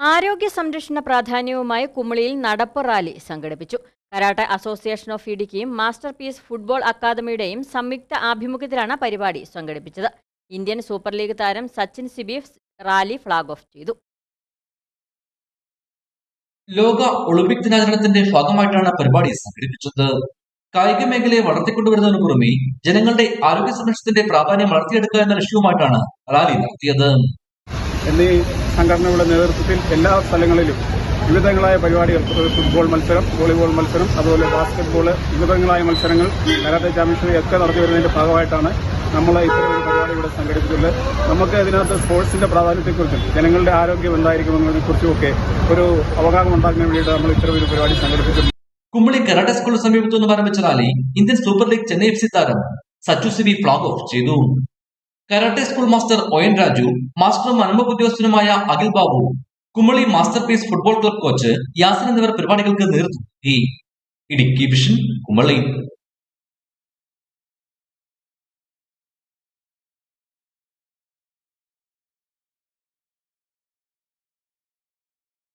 ആരോഗ്യ സംരക്ഷണ പ്രാധാന്യവുമായി കുമളിയിൽ നടപ്പ് റാലി സംഘടിപ്പിച്ചു. കരാട്ടെ അസോസിയേഷൻ ഓഫ് ഇടുക്കിയും മാസ്റ്റർ പീസ് ഫുട്ബോൾ അക്കാദമിയുടെയും സംയുക്ത ആഭിമുഖ്യത്തിലാണ് പരിപാടി സംഘടിപ്പിച്ചത്. ഇന്ത്യൻ സൂപ്പർ ലീഗ് താരം Sachin Sibi rally flag off ചെയ്തു. ലോക ഒളിമ്പിക് ദിനാചരണത്തിന്റെ ഭാഗമായിട്ടാണ് പരിപാടി സംഘടിപ്പിച്ചത്. കായിക മേഖലയെ വളർത്തിക്കൊണ്ടുവരുന്നതിന് പുറമെ ജനങ്ങളുടെ ആരോഗ്യ സംരക്ഷണത്തിന്റെ പ്രാധാന്യം വളർത്തിയെടുക്കുക എന്ന ലക്ഷ്യവുമായിട്ടാണ് റാലി നടത്തിയത്. എന്നീ സംഘടനകളുടെ നേതൃത്വത്തിൽ എല്ലാ സ്ഥലങ്ങളിലും വിവിധങ്ങളായ പരിപാടികൾ ഫുട്ബോൾ മത്സരം വോളിബോൾ മത്സരം അതുപോലെ ബാസ്കറ്റ്ബോൾ വിവിധങ്ങളായ മത്സരങ്ങൾ കരാട്ടെ ചാമ്പ്യൻഷിപ്പ് ഒക്കെ നടത്തി വരുന്നതിന്റെ ഭാഗമായിട്ടാണ് നമ്മൾ ഇത്തരം ഒരു പരിപാടി ഇവിടെ സംഘടിപ്പിച്ചിട്ടുള്ളത്. നമുക്ക് ഇതിനകത്ത് സ്പോർട്സിന്റെ പ്രാധാന്യത്തെക്കുറിച്ചും ജനങ്ങളുടെ ആരോഗ്യം എന്തായിരിക്കുമെന്നതിനെക്കുറിച്ചും ഒക്കെ ഒരു അവഗാഹം ഉണ്ടാക്കുന്നതിന് വേണ്ടിയിട്ട് നമ്മൾ ഇത്തരം ഒരു പരിപാടി സംഘടിപ്പിച്ചിട്ടുണ്ട്. കുമ്പളി കരാട്ടെ സ്കൂൾ സമീപത്തു നിന്നും ആരംഭിച്ച rally Indian super league Chennai F C താരം സച്ചു സിബി ഫ്ളാഗ് ഓഫ് ചെയ്തു. Karate school master O N Raju മാസ്റ്ററും അനുഭവ ഉദ്യോഗസ്ഥനുമായ Akhil Babu Kumali master piece football club coach Yasin എന്നിവർ പരിപാടികൾക്ക് നേതൃത്വം നൽകി. ഇടുക്കി വിഷൻ കുമ്മളി